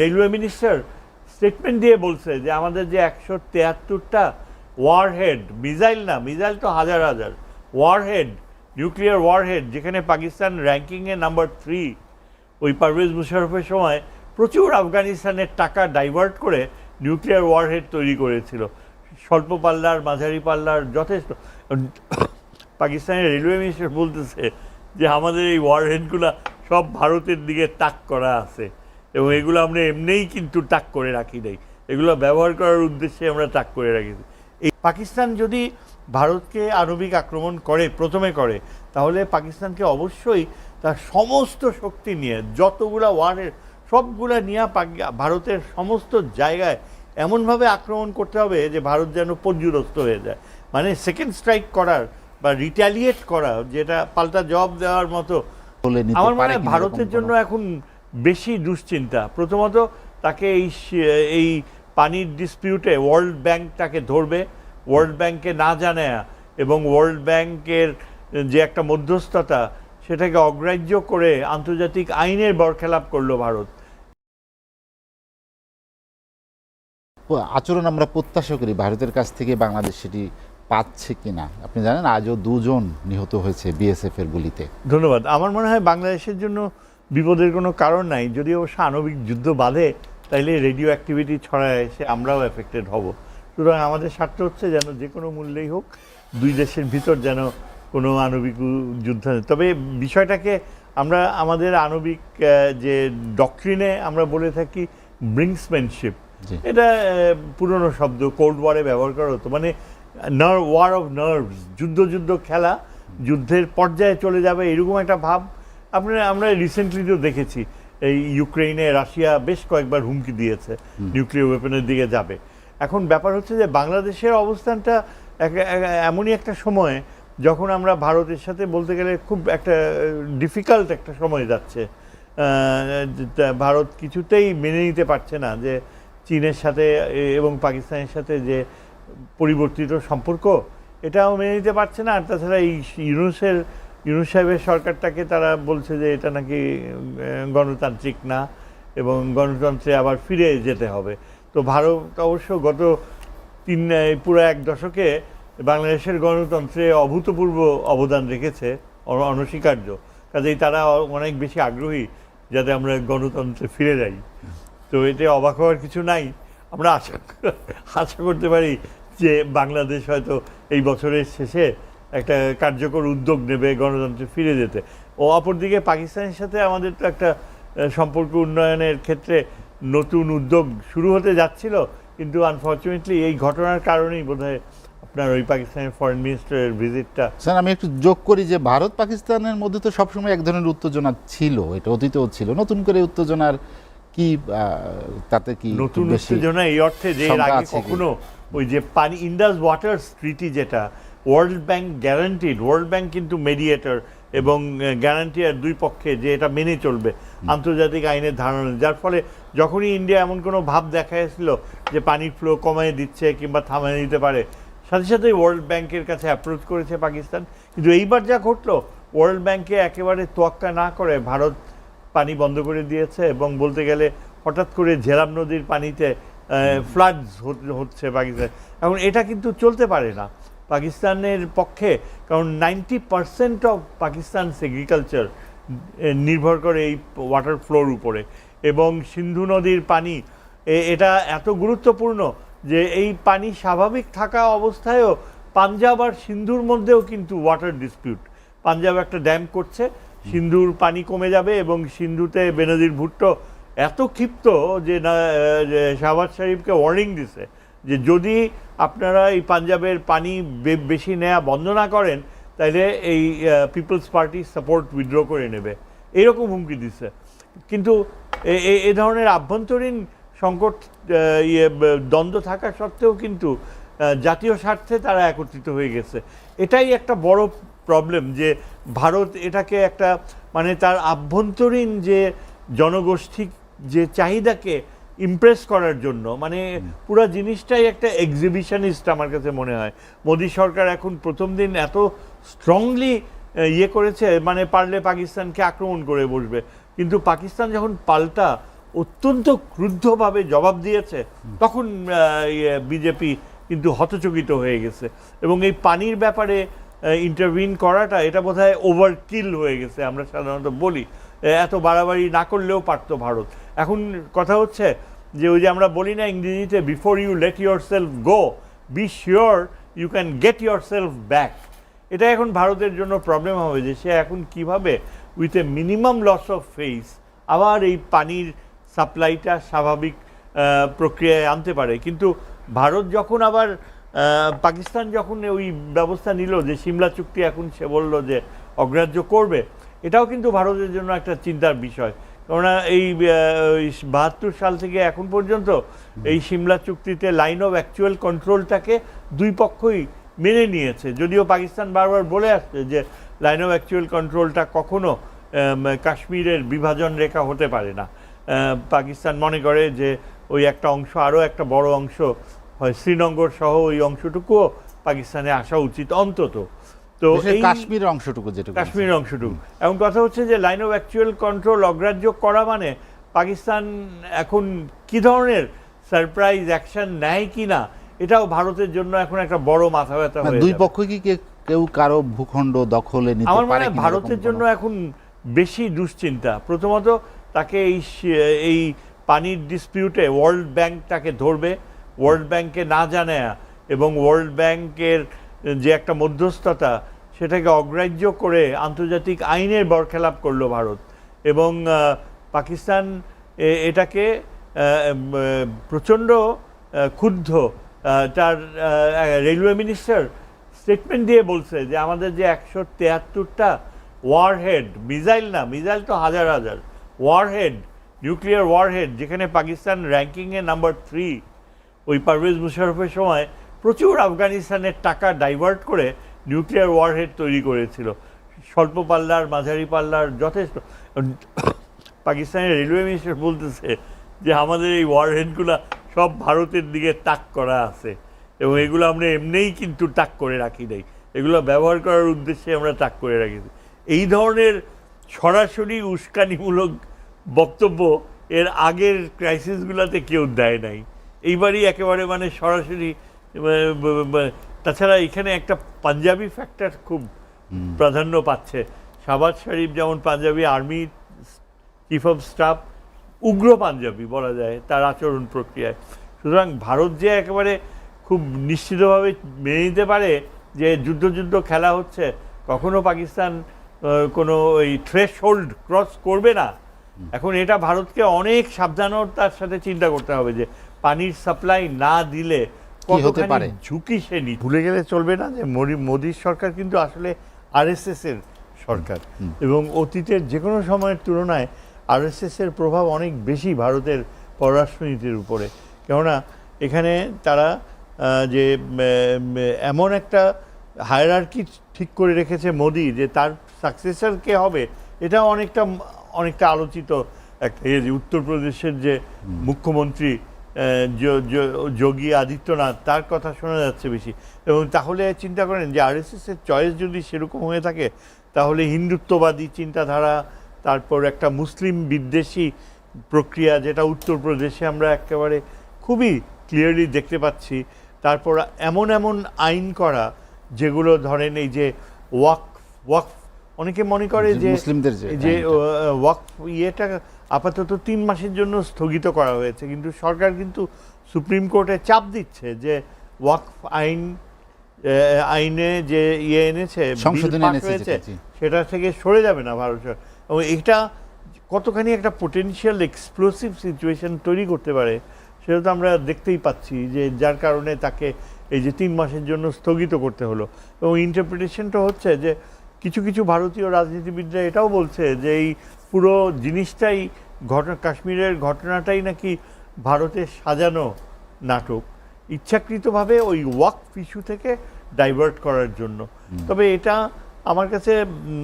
Railway minister statement দিয়ে বলছে যে আমাদের যে একশো তেহাত্তরটা ওয়ারহেড মিসাইল না মিসাইল তো হাজার হাজার ওয়ারহেড নিউক্লিয়ার ওয়ারহেড যেখানে পাকিস্তান র্যাঙ্কিংয়ে নাম্বার থ্রি ওই পারভেজ মুশারফের সময় প্রচুর আফগানিস্তানের টাকা ডাইভার্ট করে নিউক্লিয়ার ওয়ারহেড তৈরি করেছিল। স্বল্প পাল্লার, মাঝারি পাল্লার যথেষ্ট। পাকিস্তানের রেলওয়ে মিনিস্টার বলতেছে যে আমাদের এই ওয়ারহেডগুলো সব ভারতের দিকে তাক করা আছে। এবং এগুলো আমরা এমনিই কিন্তু তাক করে রাখি নাই। এগুলো ব্যবহার করার উদ্দেশ্যে আমরা তাক করে রাখি এই পাকিস্তান যদি ভারতকে আণবিক আক্রমণ করে প্রথমে করে তাহলে পাকিস্তানকে অবশ্যই তার সমস্ত শক্তি নিয়ে যতগুলা ওয়ারের সবগুলা নিয়ে ভারতের সমস্ত জায়গায় এমনভাবে আক্রমণ করতে হবে যে ভারত যেন পর্যুদস্ত হয়ে যায়। মানে সেকেন্ড স্ট্রাইক করার বা রিটালিয়েট করা যেটা পাল্টা জবাব দেওয়ার মতো আমার মনে হয় ভারতের জন্য এখন বেশি দুশ্চিন্তা। প্রথমত তাকে এই এই পানির ডিসপিউটে ওয়ার্ল্ড ব্যাংক তাকে ধরবে। ওয়ার্ল্ড ব্যাংকে না জানে এবং ওয়ার্ল্ড ব্যাংকের যে একটা মধ্যস্থতা সেটাকে অগ্রাহ্য করে আন্তর্জাতিক আইনের বরখেলাপ করল ভারত। আচরণ আমরা প্রত্যাশা করি ভারতের কাছ থেকে বাংলাদেশ সেটি পাচ্ছে কিনা। আপনি জানেন আজও দুজন নিহত হয়েছে বিএসএফ এর গুলিতে। ধন্যবাদ। আমার মনে হয় বাংলাদেশের জন্য বিপদের কোনো কারণ নাই। যদি অবশ্য আণবিক যুদ্ধ বাঁধে তাইলে রেডিও অ্যাক্টিভিটি ছড়ায় এসে আমরাও এফেক্টেড হব। সুতরাং আমাদের স্বার্থ হচ্ছে যেন যে কোনো মূল্যেই হোক দুই দেশের ভিতর যেন কোনো আণবিক যুদ্ধ তবে বিষয়টাকে আমরা আমাদের আণবিক যে ডক্ট্রিনে আমরা বলে থাকি ব্রিংসম্যানশিপ। এটা পুরনো শব্দ কোল্ড ওয়ারে ব্যবহার করা হতো। মানে নার্ভ ওয়ার অফ নার্ভস যুদ্ধ যুদ্ধ খেলা যুদ্ধের পর্যায়ে চলে যাবে এরকম একটা ভাব আপনারা আমরা রিসেন্টলি তো দেখেছি এই ইউক্রেনে রাশিয়া বেশ কয়েকবার হুমকি দিয়েছে নিউক্লিয়ার ওয়েপনের দিকে যাবে। এখন ব্যাপার হচ্ছে যে বাংলাদেশের অবস্থানটা এমনই একটা সময়ে যখন আমরা ভারতের সাথে বলতে গেলে খুব একটা ডিফিকাল্ট একটা সময় যাচ্ছে ভারত কিছুতেই মেনে নিতে পারছে না যে চীনের সাথে এবং পাকিস্তানের সাথে যে পরিবর্তিত সম্পর্ক এটাও মেনে নিতে পারছে না। আর তাছাড়া এই ইউনুসের ইউনুস সাহেবের সরকারটাকে তারা বলছে যে এটা নাকি গণতান্ত্রিক না এবং গণতন্ত্রে আবার ফিরে যেতে হবে। তো ভারত অবশ্য গত তিন পুরো এক দশকে বাংলাদেশের গণতন্ত্রে অভূতপূর্ব অবদান রেখেছে অনস্বীকার্য। কাজেই তারা অনেক বেশি আগ্রহী যাতে আমরা গণতন্ত্রে ফিরে যাই। তো এতে অবাক হওয়ার কিছু নাই। আমরা আশা আশা করতে পারি যে বাংলাদেশ হয়তো এই বছরের শেষে একটা কার্যকর উদ্যোগ নেবে গণতন্ত্রে ফিরে যেতে। ও অপরদিকে পাকিস্তানের সাথে আমাদের তো একটা সম্পর্ক উন্নয়নের ক্ষেত্রে নতুন উদ্যোগ শুরু হতে যাচ্ছিল কিন্তু আনফর্চুনেটলি এই ঘটনার কারণেই বোধহয় আপনার ওই পাকিস্তানের ফরেন মিনিস্টারের ভিজিটটা স্যার আমি একটু যোগ করি যে ভারত পাকিস্তানের মধ্যে তো সবসময় এক ধরনের উত্তেজনা ছিল এটা অতীতেও ছিল। নতুন করে উত্তেজনার কি তাতে কি নতুন উত্তেজনা এই অর্থে যে আগে কখনো ওই যে পানি ইন্ডাস ওয়াটার ট্রিটি যেটা world bank guaranteed world bank কিন্তু মেডিয়েটর এবং গ্যারান্টি আর দুই পক্ষে যে এটা মেনে চলবে আন্তর্জাতিক আইনের ধারণা। যার ফলে যখনই ইন্ডিয়া এমন কোনো ভাব দেখা এসেছিল যে পানির ফ্লো কমায় দিচ্ছে কিংবা থামায় দিতে পারে সাথে সাথে ওয়ার্ল্ড ব্যাংকের কাছে অ্যাপ্রোচ করেছে পাকিস্তান। কিন্তু এইবার যা ঘটলো ওয়ার্ল্ড ব্যাংকে একেবারে তোয়াক্কা না করে ভারত পানি বন্ধ করে দিয়েছে এবং বলতে গেলে হঠাৎ করে ঝেলাম নদীর পানিতে ফ্লাডস হচ্ছে পাকিস্তান। এখন এটা কিন্তু চলতে পারে না। পাকিস্তানের পক্ষে, কারণ ninety percent of Pakistan agriculture নির্ভর করে এই ওয়াটার ফ্লোর উপরে। এবং সিন্ধু নদীর পানি এটা এত গুরুত্বপূর্ণ যে এই পানি স্বাভাবিক থাকা অবস্থায়ও পাঞ্জাব আর সিন্ধুর মধ্যেও কিন্তু ওয়াটার ডিসপিউট পাঞ্জাব একটা ড্যাম করছে, সিন্ধুর পানি কমে যাবে এবং সিন্ধুতে বেনজির ভুট্টো এত ক্ষিপ্ত যে না শাহবাজ শরীফকে ওয়ার্নিং দিছে। যে যদি আপনারা এই পাঞ্জাবের পানি বেশি নেয়া বন্ধ না করেন তাহলে এই পিপলস পার্টি সাপোর্ট উইথড্র করে নেবে। এইরকম হুমকি দিচ্ছে। কিন্তু এ ধরনের আভ্যন্তরীণ সংকট ইয়ে দ্বন্দ্ব থাকা সত্ত্বেও কিন্তু জাতীয় স্বার্থে তারা একত্রিত হয়ে গেছে। এটাই একটা বড় প্রবলেম যে ভারত এটাকে একটা মানে তার আভ্যন্তরীণ যে জনগোষ্ঠী যে চাহিদাকে ইমপ্রেস করার জন্য মানে পুরো জিনিসটাই একটা এক্সিবিশনিস্ট আমার কাছে মনে হয়। মোদী সরকার এখন প্রথম দিন এত স্ট্রংলি ইয়ে করেছে মানে পারলে পাকিস্তানকে আক্রমণ করে বসবে। কিন্তু পাকিস্তান যখন পাল্টা অত্যন্ত ক্রুদ্ধভাবে জবাব দিয়েছে তখন বিজেপি কিন্তু হতচকিত হয়ে গেছে। এবং এই পানির ব্যাপারে ইন্টারভিন করাটা এটা বোধহয় ওভারকিল হয়ে গেছে আমরা সাধারণত বলি। এত বাড়াবাড়ি না করলেও পারতো ভারত। এখন কথা হচ্ছে যে ওই যে আমরা বলি না ইংরেজিতে before you let yourself go be sure you can get yourself back এটা এখন ভারতের জন্য প্রবলেম হবে যে সে এখন কীভাবে with a minimum loss of face আবার এই পানির সাপ্লাইটা স্বাভাবিক প্রক্রিয়ায় আনতে পারে। কিন্তু ভারত যখন আবার পাকিস্তান যখন ওই ব্যবস্থা নিল যে সিমলা চুক্তি এখন সে বলল যে অগ্রাহ্য করবে, এটাও কিন্তু ভারতের জন্য একটা চিন্তার বিষয়। কেননা এই বাহাত্তর সাল থেকে এখন পর্যন্ত এই সিমলা চুক্তিতে লাইন অফ অ্যাকচুয়াল কন্ট্রোলটাকে দুই পক্ষই মেনে নিয়েছে। যদিও পাকিস্তান বারবার বলে আসছে যে লাইন অফ অ্যাকচুয়াল কন্ট্রোলটা কখনো আম, কাশ্মীরের বিভাজন রেখা হতে পারে না। পাকিস্তান মনে করে যে ওই একটা অংশ আরও একটা বড় অংশ হয় শ্রীনগর সহ ওই অংশটুকুও পাকিস্তানে আসা উচিত অন্তত। তো এই কাশ্মীরের অংশটুকু যেটুকু আছে। কাশ্মীর অংশটুকু এখন কথা হচ্ছে যে লাইন অফ অ্যাকচুয়াল কন্ট্রোল অগ্রাহ্য করা মানে পাকিস্তান এখন কি ধরনের সারপ্রাইজ অ্যাকশন নেয় কি না এটাও ভারতের জন্য এখন একটা বড় মাথা ব্যথা মানে হয়ে দুই। পক্ষ কি কেউ কারও ভূখণ্ড দখলে নিতে আমার মনে পারে হয় কিনা ভারতের জন্য এখন বেশি দুশ্চিন্তা প্রথমত তাকে এই এই পানির ডিসপিউটে ওয়ার্ল্ড ব্যাংক তাকে ধরবে ওয়ার্ল্ড ব্যাংকে না জানে এবং ওয়ার্ল্ড ব্যাংকের যে একটা মধ্যস্থতা সেটাকে অগ্রাহ্য করে আন্তর্জাতিক আইনের বরখেলাপ করল ভারত এবং পাকিস্তান এটাকে প্রচণ্ড ক্ষুব্ধ তার রেলওয়ে মিনিস্টার স্টেটমেন্ট দিয়ে বলছে যে আমাদের যে একশো তেহাত্তরটা ওয়ারহেড মিসাইল না মিসাইল তো হাজার হাজার ওয়ারহেড নিউক্লিয়ার ওয়ারহেড যেখানে পাকিস্তান র্যাঙ্কিংয়ে নাম্বার থ্রি ওই পারভেজ মুশারফের সময় প্রচুর আফগানিস্তানের টাকা ডাইভার্ট করে নিউক্লিয়ার ওয়ারহেড তৈরি করেছিল। স্বল্প পাল্লার, মাঝারি পাল্লার, যথেষ্ট। পাকিস্তানের রেলওয়ে মিনিস্টার বলতেছে যে, আমাদের এই ওয়ারহেডগুলো সব ভারতের দিকে তাক করা আছে এবং এগুলো আমরা এমনিই কিন্তু তাক করে রাখি নাই। এগুলো ব্যবহার করার উদ্দেশ্যে আমরা তাক করে রাখি। এই ধরনের সরাসরি উস্কানিমূলক বক্তব্য এর আগের ক্রাইসিসগুলোতে কেউ দেয় নাই। এইবারই একেবারে মানে সরাসরি তাছাড়া এখানে একটা পাঞ্জাবি ফ্যাক্টর খুব প্রাধান্য পাচ্ছে। শাহবাজ শরীফ যেমন Punjabi army chief of staff উগ্র পাঞ্জাবি বলা যায় তার আচরণ প্রক্রিয়ায়। সুতরাং ভারত যে একেবারে খুব নিশ্চিতভাবে মেনে নিতে পারে যে যুদ্ধ যুদ্ধ খেলা হচ্ছে কখনো পাকিস্তান কোনো ওই থ্রেশ হোল্ড ক্রস করবে না। এখন এটা ভারতকে অনেক সাবধানতার সাথে চিন্তা করতে হবে যে পানির সাপ্লাই না দিলে কি হতে পারে? ঝুঁকি সে নি ভুলে গেলে চলবে না যে মোদি- মোদির সরকার কিন্তু আসলে আরএসএস এর সরকার এবং অতীতের যে কোনো সময়ের তুলনায় আরএসএস এর প্রভাব অনেক বেশি ভারতের পররাষ্ট্রনীতির উপরে। কেননা এখানে তারা যে এমন একটা হায়ারার্কি ঠিক করে রেখেছে মোদি যে তার সাকসেসর কে হবে এটা অনেকটা অনেকটা আলোচিত একটা ইয়ে যে উত্তরপ্রদেশের যে মুখ্যমন্ত্রী যোগী আদিত্যনাথ তার কথা শোনা যাচ্ছে বেশি। এবং তাহলে চিন্তা করেন যে আরএসএস এর চয়েস যদি সেরকম হয়ে থাকে তাহলে হিন্দুত্ববাদী চিন্তাধারা তারপর একটা মুসলিম বিদ্বেষী প্রক্রিয়া যেটা উত্তরপ্রদেশে আমরা একেবারে খুবই ক্লিয়ারলি দেখতে পাচ্ছি। তারপর এমন এমন আইন করা যেগুলো ধরেন এই যে ওয়াক ওয়াক অনেকে মনে করে যে মুসলিমদের যে যে ওয়াক ইয়েটা আপাতত তিন মাসের জন্য স্থগিত করা হয়েছে কিন্তু সরকার কিন্তু সুপ্রিম কোর্টে চাপ দিচ্ছে যে ওয়াকফ আইন আইনে যে ইয়ে এনেছে। সেটা থেকে সরে যাবে না ভারত এবং এটা কতখানি একটা পোটেনশিয়াল এক্সপ্লোসিভ সিচুয়েশন তৈরি করতে পারে সেটা তো আমরা দেখতেই পাচ্ছি যে যার কারণে তাকে এই যে তিন মাসের জন্য স্থগিত করতে হলো এবং ইন্টারপ্রিটেশনটা হচ্ছে যে কিছু কিছু ভারতীয় রাজনীতিবিদরা এটাও বলছে যে এই পুরো জিনিসটাই ঘটনা কাশ্মীরের ঘটনাটাই নাকি ভারতের সাজানো নাটক ইচ্ছাকৃতভাবে ওই ওয়াক ইস্যু থেকে ডাইভার্ট করার জন্য। তবে এটা আমার কাছে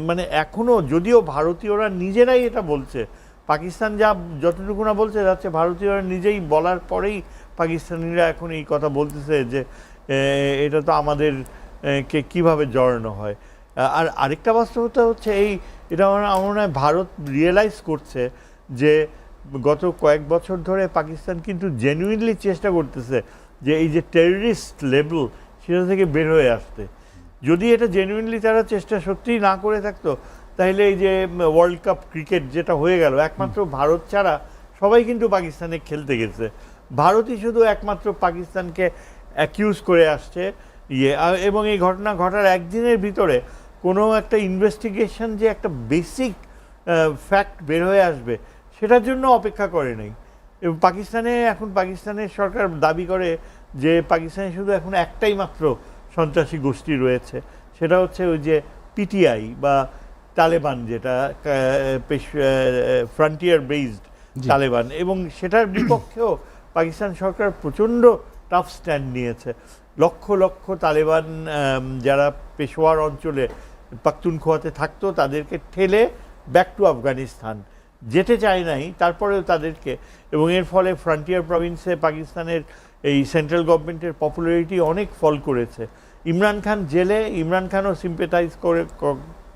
মানে এখনও যদিও ভারতীয়রা নিজেরাই এটা বলছে পাকিস্তান যা যতটুকু না বলছে যাচ্ছে ভারতীয়রা নিজেই বলার পরেই পাকিস্তানিরা এখন এই কথা বলতেছে যে এটা তো আমাদের কে কীভাবে জড়ানো হয়। আর আরেকটা বাস্তবতা হচ্ছে এই এটা আমার মনে হয় ভারত রিয়েলাইজ করছে যে গত কয়েক বছর ধরে পাকিস্তান কিন্তু জেনুইনলি চেষ্টা করতেছে যে এই যে টেররিস্ট লেভেল সেটা থেকে বের হয়ে আসতে। যদি এটা জেনুইনলি তারা চেষ্টা সত্যিই না করে থাকতো তাহলে এই যে ওয়ার্ল্ড কাপ ক্রিকেট যেটা হয়ে গেল একমাত্র ভারত ছাড়া সবাই কিন্তু পাকিস্তানে খেলতে গেছে। ভারতই শুধু একমাত্র পাকিস্তানকে অ্যাকিউজ করে আসছে। ইয়ে এবং এই ঘটনা ঘটার একদিনের ভিতরে কোনো একটা ইনভেস্টিগেশন যে একটা বেসিক ফ্যাক্ট বের হয়ে আসবে সেটার জন্য অপেক্ষা করে নেই। এবং পাকিস্তানে এখন পাকিস্তানের সরকার দাবি করে যে পাকিস্তানে শুধু এখন একটাই মাত্র সন্ত্রাসী গোষ্ঠী রয়েছে সেটা হচ্ছে ওই যে পিটিআই বা তালেবান যেটা ফ্রন্টিয়ার বেসড তালেবান। এবং সেটার বিপক্ষেও পাকিস্তান সরকার প্রচণ্ড টাফ স্ট্যান্ড নিয়েছে। লক্ষ লক্ষ তালেবান যারা পেশোয়ার অঞ্চলে পাখতুনখোয়াতে থাকতো, তাদেরকে ঠেলে ব্যাক টু আফগানিস্তান। যেতে চায় নাই, তারপরেও তাদেরকে। এবং এর ফলে ফ্রন্টিয়ার প্রভিন্সে পাকিস্তানের এই সেন্ট্রাল গভর্নমেন্টের পপুলারিটি অনেক ফল করেছে। ইমরান খান জেলে, ইমরান খানও সিম্পেটাইজ করে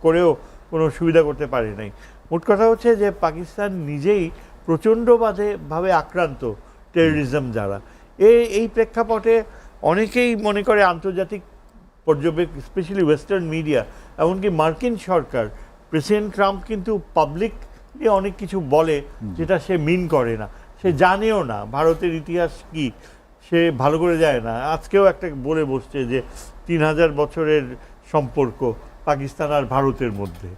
করেও কোনো সুবিধা করতে পারে নাই। মোট কথা হচ্ছে যে পাকিস্তান নিজেই প্রচণ্ডভাবে ভাবে আক্রান্ত টেররিজম যারা। এই প্রেক্ষাপটে অনেকেই মনে করে আন্তর্জাতিক পর্যবেক্ষক স্পেশালি ওয়েস্টার্ন মিডিয়া এমনকি মার্কিন সরকার প্রেসিডেন্ট ট্রাম্প কিন্তু পাবলিক নিয়ে অনেক কিছু বলে যেটা সে মিন করে না। সে জানেও না ভারতের ইতিহাস কি সে ভালো করে যায় না। আজকেও একটা বলে বসছে যে তিন হাজার বছরের সম্পর্ক পাকিস্তান আর ভারতের মধ্যে।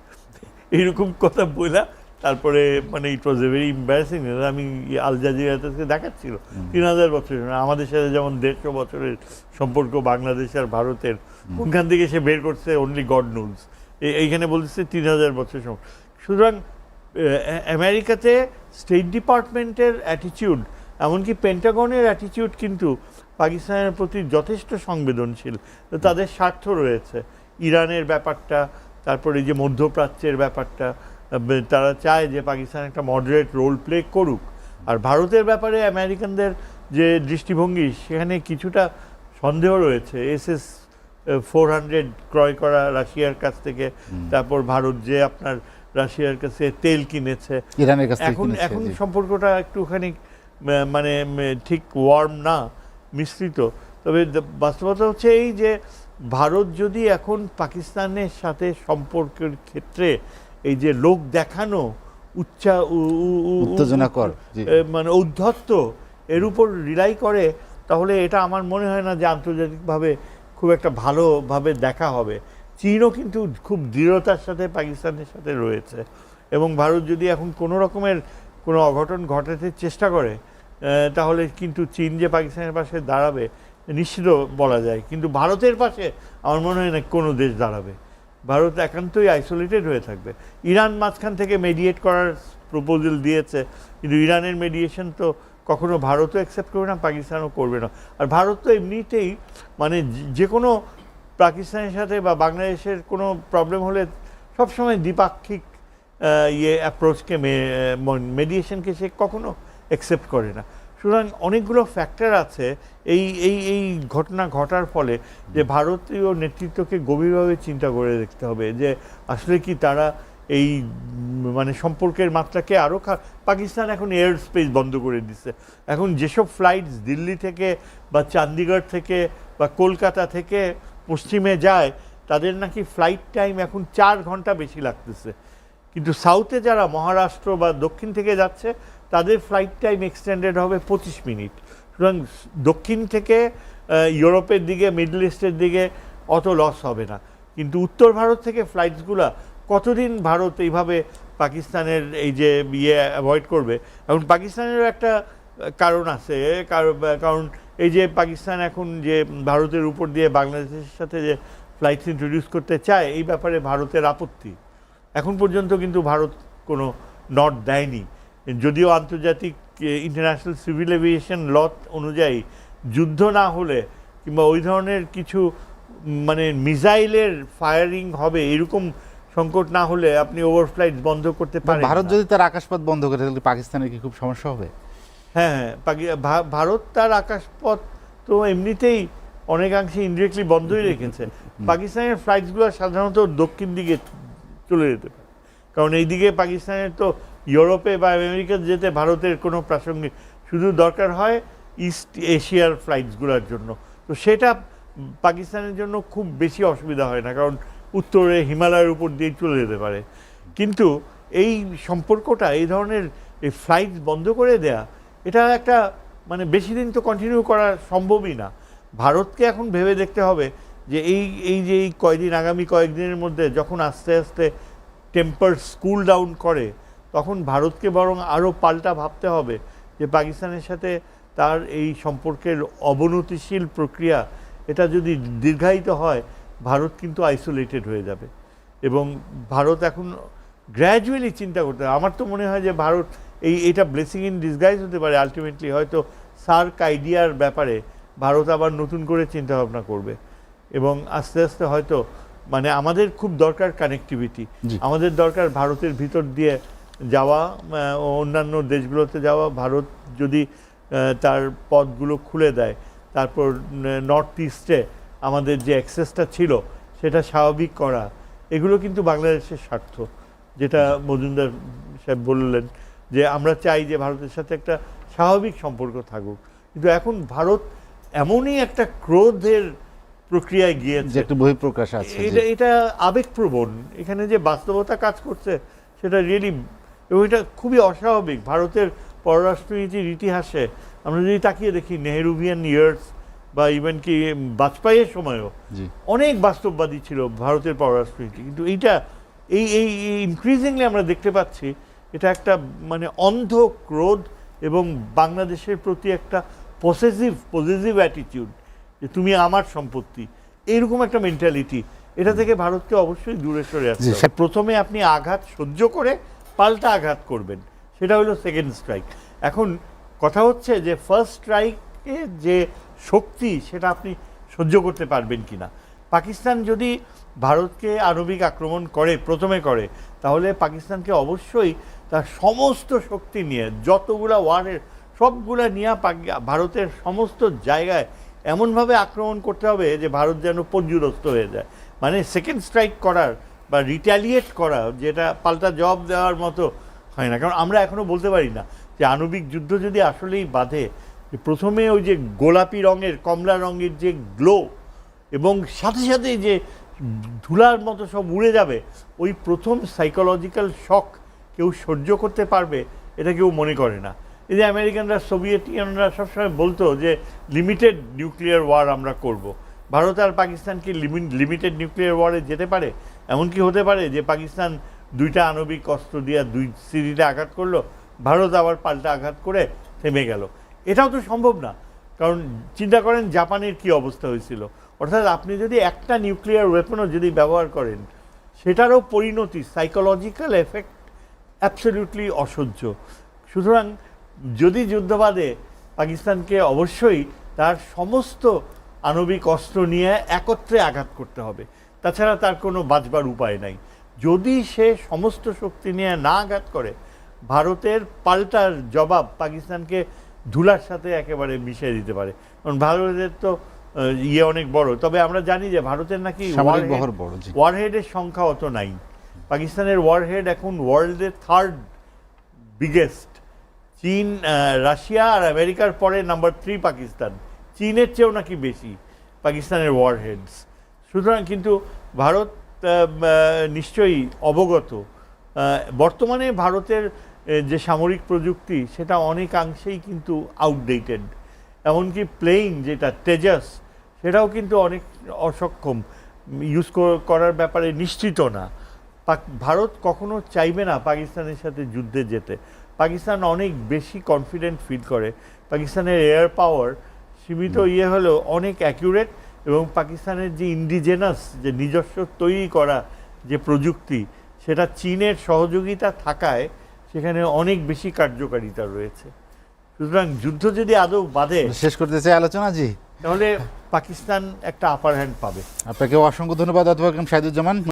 এইরকম কথা বলা তারপরে মানে ইট ওয়াজ এ ভেরি ইম্বারেসিং আমি আল জাজিরাতে দেখাচ্ছিল। তিন হাজার বছরের। আমাদের সাথে যেমন দেড়শো বছরের সম্পর্ক বাংলাদেশ আর ভারতের কোনখান থেকে সে বের করছে অনলি গড নোলস এইখানে বলতেছে তিন হাজার বছরের সম্পর্ক। সুতরাং আমেরিকাতে স্টেট ডিপার্টমেন্টের অ্যাটিটিউড এমনকি পেন্টাগনের অ্যাটিটিউড কিন্তু পাকিস্তানের প্রতি যথেষ্ট সংবেদনশীল। তাদের স্বার্থ রয়েছে। ইরানের ব্যাপারটা তারপরে যে মধ্যপ্রাচ্যের ব্যাপারটা তারা চায় যে পাকিস্তান একটা মডারেট রোল প্লে করুক। আর ভারতের ব্যাপারে আমেরিকানদের যে দৃষ্টিভঙ্গি সেখানে কিছুটা সন্দেহ রয়েছে। এস এস ফোর হান্ড্রেড ক্রয় করা রাশিয়ার কাছ থেকে। তারপর ভারত যে আপনার রাশিয়ার কাছে তেল কিনেছে। ইরানের কাছ এখন এখন সম্পর্কটা একটুখানি মানে ঠিক ওয়ার্ম না মিশ্রিত। তবে বাস্তবতা হচ্ছে এই যে ভারত যদি এখন পাকিস্তানের সাথে সম্পর্কের ক্ষেত্রে এই যে লোক দেখানো উচ্চা উত্তেজনাকর, মানে ঔদ্ধত্য এর উপর রিলাই করে তাহলে এটা আমার মনে হয় না যে আন্তর্জাতিকভাবে খুব একটা ভালোভাবে দেখা হবে। চীনও কিন্তু খুব দৃঢ়তার সাথে পাকিস্তানের সাথে রয়েছে এবং ভারত যদি এখন কোনো রকমের কোনো অঘটন ঘটাতে চেষ্টা করে তাহলে কিন্তু চীন যে পাকিস্তানের পাশে দাঁড়াবে নিশ্চিত বলা যায়। কিন্তু ভারতের পাশে আমার মনে হয় না কোনো দেশ দাঁড়াবে। ভারত একান্তই আইসোলেটেড হয়ে থাকবে। ইরান মাঝখান থেকে মেডিয়েট করার প্রপোজাল দিয়েছে, কিন্তু ইরানের মেডিয়েশন তো কখনো ভারতও অ্যাকসেপ্ট করবে না, পাকিস্তানও করবে না। আর ভারত তো এমনিতেই মানে যে- কোনো পাকিস্তানের সাথে বা বাংলাদেশের কোনো প্রবলেম হলে সবসময় দ্বিপাক্ষিক ইয়ে অ্যাপ্রোচকে মেডিয়েশনকে সে কখনো অ্যাকসেপ্ট করে না। সুতরাং অনেকগুলো ফ্যাক্টর আছে এই এই এই ঘটনা ঘটার ফলে যে ভারতীয় নেতৃত্বকে গভীরভাবে চিন্তা করে দেখতে হবে যে আসলে কি তারা এই মানে সম্পর্কের মাত্রাকে আরও পাকিস্তান এখন এয়ার স্পেস বন্ধ করে দিচ্ছে এখন যেসব ফ্লাইটস দিল্লি থেকে বা চণ্ডীগড় থেকে বা কলকাতা থেকে পশ্চিমে যায় তাদের নাকি ফ্লাইট টাইম এখন চার ঘণ্টা বেশি লাগতেছে। কিন্তু সাউথে যারা মহারাষ্ট্র বা দক্ষিণ থেকে যাচ্ছে তাদের ফ্লাইট টাইম এক্সটেন্ডেড হবে পঁচিশ মিনিট। সুতরাং দক্ষিণ থেকে ইউরোপের দিকে মিডল ইস্টের দিকে অত লস হবে না। কিন্তু উত্তর ভারত থেকে ফ্লাইটসগুলো কতদিন ভারত এইভাবে পাকিস্তানের এই যে ইয়ে অ্যাভয়েড করবে? এখন পাকিস্তানেরও একটা কারণ আছে। কার- কারণ এই যে পাকিস্তান এখন যে ভারতের উপর দিয়ে বাংলাদেশের সাথে যে ফ্লাইটস ইন্ট্রোডিউস করতে চায়, এই ব্যাপারে ভারতের আপত্তি। এখন পর্যন্ত কিন্তু ভারত কোনো নট দেয়নি। যদিও আন্তর্জাতিক ইন্টারন্যাশনাল সিভিল এভিয়েশন ল অনুযায়ী যুদ্ধ না হলে কিংবা ওই ধরনের কিছু মানে মিসাইলের ফায়ারিং হবে এরকম সংকট না হলে আপনি ওভারফ্লাইট বন্ধ করতে পারেন ভারত যদি তার আকাশপথ বন্ধ করে তাহলে পাকিস্তানের কি খুব সমস্যা হবে? হ্যাঁ হ্যাঁ ভারত তার আকাশপথ তো এমনিতেই অনেকাংশে ইনডিরেক্টলি বন্ধই রেখেছে। পাকিস্তানের ফ্লাইটসগুলো সাধারণত দক্ষিণ দিকে চলে যেতে পারে। কারণ এইদিকে পাকিস্তানের তো ইউরোপে বা আমেরিকা যেতে ভারতের কোনো প্রাসঙ্গিক শুধু দরকার হয় ইস্ট এশিয়ার ফ্লাইটসগুলোর জন্য। তো সেটা পাকিস্তানের জন্য খুব বেশি অসুবিধা হয় না, কারণ উত্তরে হিমালয়ের উপর দিয়ে চলে যেতে পারে। কিন্তু এই সম্পর্কটা, এই ধরনের এই ফ্লাইট বন্ধ করে দেয়া, এটা একটা মানে বেশি দিন তো কন্টিনিউ করা সম্ভবই না। ভারতকে এখন ভেবে দেখতে হবে যে এই এই যে এই কয়দিন, আগামী কয়েকদিনের মধ্যে যখন আস্তে আস্তে টেম্পার স্কুল ডাউন করে তখন ভারতকে বরং আরও পাল্টা ভাবতে হবে যে পাকিস্তানের সাথে তার এই সম্পর্কের অবনতিশীল প্রক্রিয়া এটা যদি দীর্ঘায়িত হয় ভারত কিন্তু আইসোলেটেড হয়ে যাবে। এবং ভারত এখন গ্র্যাজুয়ালি চিন্তা করতে হবে। আমার তো মনে হয় যে ভারত এই এটা ব্লেসিং ইন ডিসগাইজ হতে পারে। আলটিমেটলি হয়তো সার্ক আইডিয়ার ব্যাপারে ভারত আবার নতুন করে চিন্তা ভাবনা করবে। এবং আস্তে আস্তে হয়তো মানে আমাদের খুব দরকার কানেক্টিভিটি আমাদের দরকার ভারতের ভিতর দিয়ে যাওয়া অন্যান্য দেশগুলোতে যাওয়া ভারত যদি তার পথগুলো খুলে দেয় তারপর নর্থ ইস্টে আমাদের যে অ্যাক্সেসটা ছিল সেটা স্বাভাবিক করা এগুলো কিন্তু বাংলাদেশের স্বার্থ। যেটা মজুমদার সাহেব বললেন যে আমরা চাই যে ভারতের সাথে একটা স্বাভাবিক সম্পর্ক থাকুক। কিন্তু এখন ভারত এমনই একটা ক্রোধের প্রক্রিয়ায় গিয়েছে। একটা বহিঃপ্রকাশ আছে এটা এটা আবেগপ্রবণ। এখানে যে বাস্তবতা কাজ করছে সেটা রিয়েলি এবং এটা খুবই অস্বাভাবিক। ভারতের পররাষ্ট্রনীতির ইতিহাসে আমরা যদি তাকিয়ে দেখি নেহরুভিয়ান ইয়ার্স বা ইভেন কি বাজপেয়ীর সময়ও অনেক বাস্তববাদী ছিল ভারতের পররাষ্ট্রনীতি। কিন্তু এইটা এই এই ইনক্রিজিংলি আমরা দেখতে পাচ্ছি এটা একটা মানে অন্ধ ক্রোধ এবং বাংলাদেশের প্রতি একটা পসেসিভ পজিটিভ অ্যাটিটিউড যে তুমি আমার সম্পত্তি। এইরকম একটা মেন্টালিটি এটা থেকে ভারতকে অবশ্যই দূরে সরে হবে। প্রথমে আপনি আঘাত সহ্য করে পাল্টা আঘাত করবেন। সেটা হলো সেকেন্ড স্ট্রাইক এখন কথা হচ্ছে যে ফার্স্ট স্ট্রাইকে যে শক্তি, সেটা আপনি সহ্য করতে পারবেন কি না পাকিস্তান যদি ভারতকে আণবিক আক্রমণ করে, প্রথমে করে, তাহলে পাকিস্তানকে অবশ্যই তার সমস্ত শক্তি নিয়ে, যতগুলা ওয়ারের, সবগুলা নিয়ে ভারতের সমস্ত জায়গায় এমনভাবে আক্রমণ করতে হবে যে, ভারত যেন পর্যুদস্ত হয়ে যায়। মানে সেকেন্ড স্ট্রাইক করার বা রিটালিয়েট করা যেটা পাল্টা জবাব দেওয়ার মতো হয় না। কারণ আমরা এখনও বলতে পারি না যে আণবিক যুদ্ধ যদি আসলেই বাঁধে প্রথমে ওই যে গোলাপি রঙের, কমলা রঙের যে গ্লো এবং সাথে সাথে যে ধুলার মতো সব উড়ে যাবে, ওই প্রথম সাইকোলজিক্যাল শখ কেউ সহ্য করতে পারবে, এটা কেউ মনে করে না। এই যে আমেরিকানরা, সোভিয়েত ইউনিয়নরা সবসময় বলতো যে লিমিটেড নিউক্লিয়ার ওয়ার আমরা করব। ভারত আর পাকিস্তান কি লিমিটেড নিউক্লিয়ার ওয়ারে যেতে পারে? এমন কি হতে পারে যে পাকিস্তান দুইটা আণবিক অস্ত্র দিয়ে দুই সিরিজে আঘাত করল, ভারত আবার পাল্টা আঘাত করে থেমে গেল। এটাও তো সম্ভব না, কারণ চিন্তা করেন জাপানের কি অবস্থা হয়েছিল। অর্থাৎ আপনি যদি একটা নিউক্লিয়ার ওয়েপনও যদি ব্যবহার করেন, সেটারও পরিণতি সাইকোলজিক্যাল এফেক্ট অ্যাবসলিউটলি অসহ্য। সুতরাং যদি যুদ্ধবাদে পাকিস্তানকে অবশ্যই তার সমস্ত আণবিক অস্ত্র নিয়ে একত্রে আঘাত করতে হবে তাছাড়া তার কোনো বাঁচবার উপায় নাই। যদি সে সমস্ত শক্তি নিয়ে না আঘাত করে ভারতের পাল্টার জবাব পাকিস্তানকে ধুলার সাথে একেবারে মিশিয়ে দিতে পারে। কারণ ভারতের তো ইয়ে অনেক বড়। তবে আমরা জানি যে ভারতের নাকি ওয়ারহেডের সংখ্যা অত নাই। পাকিস্তানের ওয়ারহেড এখন ওয়ার্ল্ডের থার্ড বিগেস্ট চীন রাশিয়া আর আমেরিকার পরে নাম্বার থ্রি পাকিস্তান। চীনের চেয়েও নাকি বেশি পাকিস্তানের ওয়ারহেডস সুতরাং কিন্তু ভারত নিশ্চয়ই অবগত। বর্তমানে ভারতের যে সামরিক প্রযুক্তি সেটা অনেকাংশেই কিন্তু আউটডেটেড এমনকি প্লেইং যেটা তেজাস সেটাও কিন্তু অনেক অসক্ষম। ইউজ করার ব্যাপারে নিশ্চিত না। ভারত কখনো চাইবে না পাকিস্তানের সাথে যুদ্ধে যেতে। পাকিস্তান অনেক বেশি কনফিডেন্ট ফিল করে। পাকিস্তানের এয়ার পাওয়ার সীমিত ইয়ে হলেও অনেক অ্যাকিউরেট এবং পাকিস্তানের যে ইন্ডিজেনাস যে নিজস্ব তৈরি করা যে প্রযুক্তি সেটা চীনের সহযোগিতা থাকায় সেখানে অনেক বেশি কার্যকারিতা রয়েছে। সুতরাং যুদ্ধ যদি আদৌ বাদে শেষ করতে চাই আলোচনা জি। তাহলে পাকিস্তান একটা আপার হ্যান্ড পাবে। আপনাকে অসংখ্য ধন্যবাদ অথবা শাহিদুজ্জামান